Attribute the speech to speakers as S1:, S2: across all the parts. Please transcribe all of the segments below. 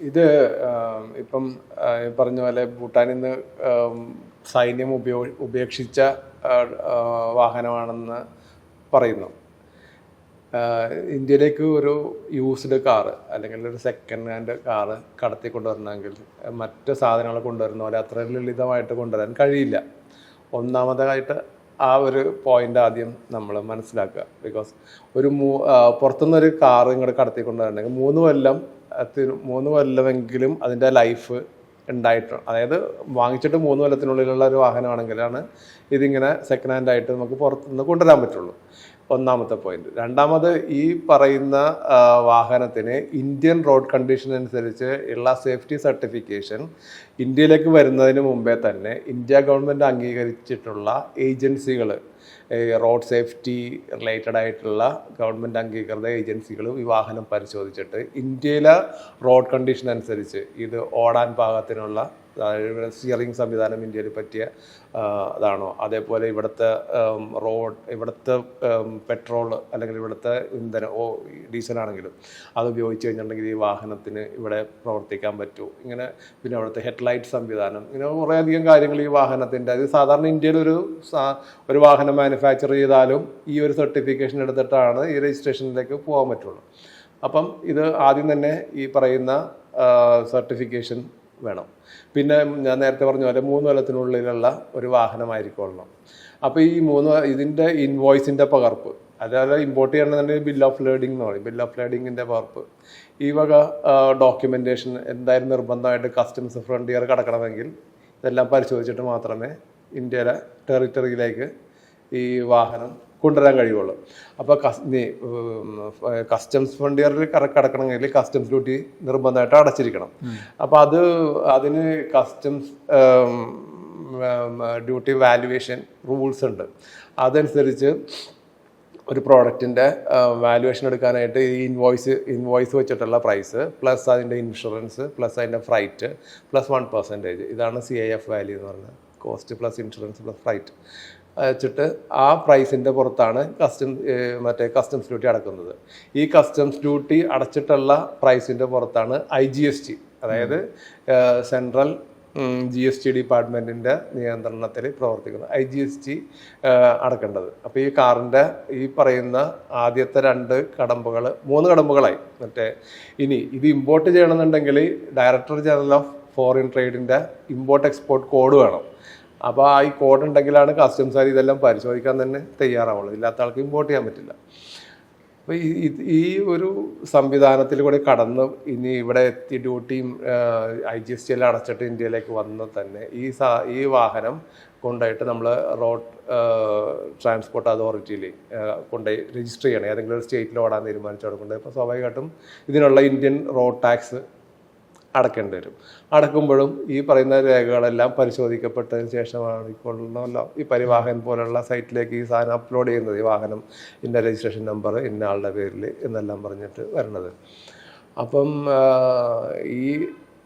S1: ഇത് ഇപ്പം പറഞ്ഞ പോലെ ഭൂട്ടാനിൽ നിന്ന് സൈന്യം ഉപയോ ഉപേക്ഷിച്ച വാഹനമാണെന്ന് പറയുന്നു. ഇന്ത്യയിലേക്ക് ഒരു യൂസ്ഡ് കാറ് അല്ലെങ്കിൽ ഒരു സെക്കൻഡ് ഹാൻഡ് കാറ് കടത്തി കൊണ്ടുവരണമെങ്കിൽ മറ്റ് സാധനങ്ങൾ കൊണ്ടുവരുന്ന പോലെ അത്ര ലളിതമായിട്ട് കൊണ്ടുവരാൻ കഴിയില്ല. ഒന്നാമതായിട്ട് ആ ഒരു പോയിന്റ് ആദ്യം നമ്മൾ മനസ്സിലാക്കുക. ബിക്കോസ് ഒരു മൂ പുറത്തുനിന്ന് പുറത്തുനിന്നൊരു കാർ ഇങ്ങോട്ട് കടത്തി കൊണ്ടുവരണമെങ്കിൽ മൂന്ന് കൊല്ലം മൂന്ന് കൊല്ലമെങ്കിലും അതിന്റെ ലൈഫ് ഉണ്ടായിട്ടുണ്ട് അതായത് വാങ്ങിച്ചിട്ട് മൂന്ന് കൊല്ലത്തിനുള്ളിലുള്ള ഒരു വാഹനമാണെങ്കിലാണ് ഇതിങ്ങനെ സെക്കൻഡ് ഹാൻഡ് ആയിട്ട് നമുക്ക് പുറത്തുനിന്ന് കൊണ്ടുവരാൻ പറ്റുള്ളൂ. ഒന്നാമത്തെ പോയിന്റ് രണ്ടാമത് ഈ പറയുന്ന വാഹനത്തിന് ഇന്ത്യൻ റോഡ് കണ്ടീഷൻ അനുസരിച്ച് ഉള്ള സേഫ്റ്റി സർട്ടിഫിക്കേഷൻ ഇന്ത്യയിലേക്ക് വരുന്നതിന് മുമ്പേ തന്നെ ഇന്ത്യ ഗവൺമെന്റ് അംഗീകരിച്ചിട്ടുള്ള ഏജൻസികൾ റോഡ് സേഫ്റ്റി റിലേറ്റഡ് ആയിട്ടുള്ള ഗവൺമെന്റ് അംഗീകൃത ഏജൻസികൾ ഈ വാഹനം പരിശോധിച്ചിട്ട് ഇന്ത്യയിലെ റോഡ് കണ്ടീഷൻ അനുസരിച്ച് ഇത് ഓടാൻ പാകത്തിനുള്ള സ്റ്റിയറിംഗ് സംവിധാനം ഇന്ത്യയിൽ പറ്റിയ അതാണോ? അതേപോലെ ഇവിടുത്തെ റോഡ് ഇവിടുത്തെ പെട്രോൾ അല്ലെങ്കിൽ ഇവിടുത്തെ ഇന്ധനം ഓ ഡീസൽ ആണെങ്കിലും അത് ഉപയോഗിച്ച് കഴിഞ്ഞിട്ടുണ്ടെങ്കിൽ ഈ വാഹനത്തിന് ഇവിടെ പ്രവർത്തിക്കാൻ പറ്റൂ. ഇങ്ങനെ പിന്നെ അവിടുത്തെ ഹെഡ്ലൈറ്റ് സംവിധാനം ഇങ്ങനെ കുറേയധികം കാര്യങ്ങൾ ഈ വാഹനത്തിന്റെ അത് സാധാരണ ഇന്ത്യയിൽ ഒരു ഒരു വാഹനം മാനുഫാക്ചർ ചെയ്താലും ഈ ഒരു സർട്ടിഫിക്കേഷൻ എടുത്തിട്ടാണ് ഈ രജിസ്ട്രേഷനിലേക്ക് പോകാൻ പറ്റുള്ളൂ. അപ്പം ഇത് ആദ്യം തന്നെ ഈ പറയുന്ന സർട്ടിഫിക്കേഷൻ വേണം. പിന്നെ ഞാൻ നേരത്തെ പറഞ്ഞ പോലെ മൂന്ന് കൊല്ലത്തിനുള്ളിലുള്ള ഒരു വാഹനമായിരിക്കണം അപ്പോൾ ഈ മൂന്ന് ഇതിന്റെ ഇൻവോയ്സിന്റെ പകർപ്പ് അതായത് ഇമ്പോർട്ട് ചെയ്യണമെന്നുണ്ടെങ്കിൽ ബിൽ ഓഫ് ലേഡിംഗ് എന്ന് പറയും. ബിൽ ഓഫ് ലേഡിങ്ങിന്റെ പകർപ്പ്. ഈ വക ഡോക്യുമെന്റേഷൻ എന്തായാലും നിർബന്ധമായിട്ട് കസ്റ്റംസ് ഫ്രണ്ടിയർ കടക്കണമെങ്കിൽ ഇതെല്ലാം പരിശോധിച്ചിട്ട് മാത്രമേ ഇന്ത്യയിലെ ടെറിറ്ററിയിലേക്ക് ഈ വാഹനം കൊണ്ടുവരാൻ കഴിയുള്ളൂ. അപ്പോൾ കസ്റ്റംസ് ഫ്രണ്ടിയറിൽ കടക്കണമെങ്കിൽ കസ്റ്റംസ് ഡ്യൂട്ടി നിർബന്ധമായിട്ട് അടച്ചിരിക്കണം. അപ്പോൾ അത് അതിന് കസ്റ്റംസ് ഡ്യൂട്ടി വാല്യുവേഷൻ റൂൾസ് ഉണ്ട്. അതനുസരിച്ച് ഒരു പ്രോഡക്റ്റിന്റെ വാല്യുവേഷൻ എടുക്കാനായിട്ട് ഈ ഇൻവോയ്സ് ഇൻവോയ്സ് വെച്ചിട്ടുള്ള പ്രൈസ് പ്ലസ് അതിന്റെ ഇൻഷുറൻസ് പ്ലസ് അതിന്റെ ഫ്രൈറ്റ് പ്ലസ് വൺ പെർസെന്റേജ് ഇതാണ് സി ഐ എഫ് വാല്യൂ എന്ന് പറയുന്നത്. Cost plus insurance plus flight വെച്ചിട്ട് ആ പ്രൈസിന്റെ പുറത്താണ് കസ്റ്റം മറ്റേ കസ്റ്റംസ് ഡ്യൂട്ടി അടക്കുന്നത്. ഈ കസ്റ്റംസ് ഡ്യൂട്ടി അടച്ചിട്ടുള്ള പ്രൈസിന്റെ പുറത്താണ് ഐ ജി എസ് ടി അതായത് സെൻട്രൽ ജി എസ് ടി ഡിപ്പാർട്ട്മെന്റിന്റെ നിയന്ത്രണത്തിൽ പ്രവർത്തിക്കുന്ന ഐ ജി എസ് ടി അടക്കേണ്ടത്. അപ്പോൾ ഈ കാറിന്റെ ഈ പറയുന്ന ആദ്യത്തെ രണ്ട് കടമ്പകൾ മൂന്ന് കടമ്പകളായി. മറ്റേ ഇനി ഇത് ഇമ്പോർട്ട് ചെയ്യണമെന്നുണ്ടെങ്കിൽ ഡയറക്ടർ ജനറൽ ഓഫ് ഫോറിൻ ട്രേഡിന്റെ ഇമ്പോർട്ട് എക്സ്പോർട്ട് കോഡ് വേണം. അപ്പോൾ ആ ഈ കോഡ് ഉണ്ടെങ്കിലാണ് കസ്റ്റംസുകാർ ഇതെല്ലാം പരിശോധിക്കാൻ തന്നെ തയ്യാറാവുള്ളൂ. ഇല്ലാത്ത ആൾക്ക് ഇമ്പോർട്ട് ചെയ്യാൻ പറ്റില്ല. അപ്പോൾ ഈ ഈ ഒരു സംവിധാനത്തിൽ കൂടി കടന്ന് ഇനി ഇവിടെ എത്തി ഡ്യൂട്ടിയും ഐ ജി എസ് ടി എല്ലാം അടച്ചിട്ട് ഇന്ത്യയിലേക്ക് വന്ന് തന്നെ ഈ സാ ഈ വാഹനം കൊണ്ടുപോയിട്ട് നമ്മൾ റോഡ് ട്രാൻസ്പോർട്ട് അതോറിറ്റിയിൽ കൊണ്ടുപോയി രജിസ്റ്റർ ചെയ്യണം. ഏതെങ്കിലും ഒരു സ്റ്റേറ്റിൽ ഓടാൻ തീരുമാനിച്ചു കൊണ്ടുപോയി. അപ്പോൾ സ്വാഭാവികമായിട്ടും ഇതിനുള്ള ഇന്ത്യൻ റോഡ് ടാക്സ് അടക്കേണ്ടി വരും. അടക്കുമ്പോഴും ഈ പറയുന്ന രേഖകളെല്ലാം പരിശോധിക്കപ്പെട്ടതിന് ശേഷമാണ് ഇപ്പോൾ ഈ പരിവാഹൻ പോലുള്ള സൈറ്റിലേക്ക് ഈ സാധനം അപ്ലോഡ് ചെയ്യുന്നത്. ഈ വാഹനം ഇന്ന രജിസ്ട്രേഷൻ നമ്പർ ഇന്ന ആളുടെ പേരിൽ എന്നെല്ലാം പറഞ്ഞിട്ട് വരണത്. അപ്പം ഈ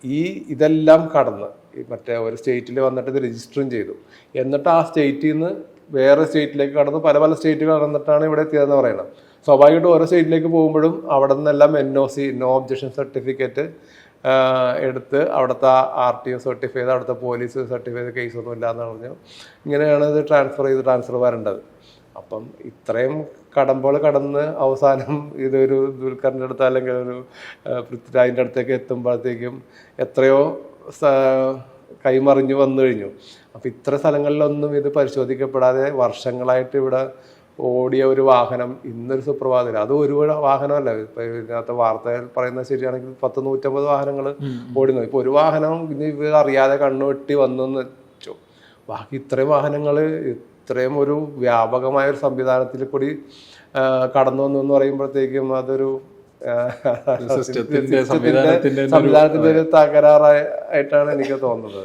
S1: ഈ ഇതെല്ലാം കടന്ന് മറ്റേ ഒരു സ്റ്റേറ്റിൽ വന്നിട്ട് ഇത് രജിസ്റ്ററും ചെയ്തു. എന്നിട്ട് ആ സ്റ്റേറ്റിൽ നിന്ന് വേറെ സ്റ്റേറ്റിലേക്ക് കടന്ന് പല പല സ്റ്റേറ്റുകൾ കടന്നിട്ടാണ് ഇവിടെ എത്തിയതെന്ന് പറയുന്നത് സ്വാഭാവികമായിട്ടും ഓരോ സ്റ്റേറ്റിലേക്ക് പോകുമ്പോഴും അവിടെ നിന്നെല്ലാം N O C no objection certificate എടുത്ത് അവിടുത്തെ ആർ ടി ഒ സർട്ടിഫൈ ചെയ്ത് അവിടുത്തെ പോലീസ് സർട്ടിഫൈ ചെയ്ത് കേസൊന്നും ഇല്ല എന്ന് പറഞ്ഞു ഇങ്ങനെയാണ് ഇത് ട്രാൻസ്ഫർ ചെയ്ത് ട്രാൻസ്ഫർ വരേണ്ടത്. അപ്പം ഇത്രയും കടമ്പോൾ കടന്ന് അവസാനം ഇതൊരു ദുൽഖറിന്റെ അടുത്ത് അല്ലെങ്കിൽ ഒരു പൃഥ്വിരാജിന്റെ അടുത്തേക്ക് എത്തുമ്പോഴത്തേക്കും എത്രയോ കൈമറിഞ്ഞു വന്നു കഴിഞ്ഞു. അപ്പം ഇത്ര സ്ഥലങ്ങളിലൊന്നും ഇത് പരിശോധിക്കപ്പെടാതെ വർഷങ്ങളായിട്ട് ഇവിടെ ഓടിയ ഒരു വാഹനം ഇന്നൊരു സുപ്രഭാതത്തിൽ അത് ഒരു വാഹനമല്ല. ഇപ്പൊ ഇതിനകത്ത് വാർത്തയിൽ പറയുന്നത് ശരിയാണെങ്കിൽ പത്ത് നൂറ്റമ്പത് വാഹനങ്ങൾ ഓടുന്നു. ഇപ്പൊ ഒരു വാഹനം ഇനി ഇവർ അറിയാതെ കണ്ണു വെട്ടി വന്നു എന്ന് വെച്ചു. ബാക്കി ഇത്രയും വാഹനങ്ങൾ ഇത്രയും ഒരു വ്യാപകമായ ഒരു സംവിധാനത്തിൽ കൂടി കടന്നു വന്നു എന്ന് പറയുമ്പോഴത്തേക്കും അതൊരു സംവിധാനത്തിന്റെ ഒരു തകരാറായിട്ടാണ് എനിക്ക് തോന്നുന്നത്.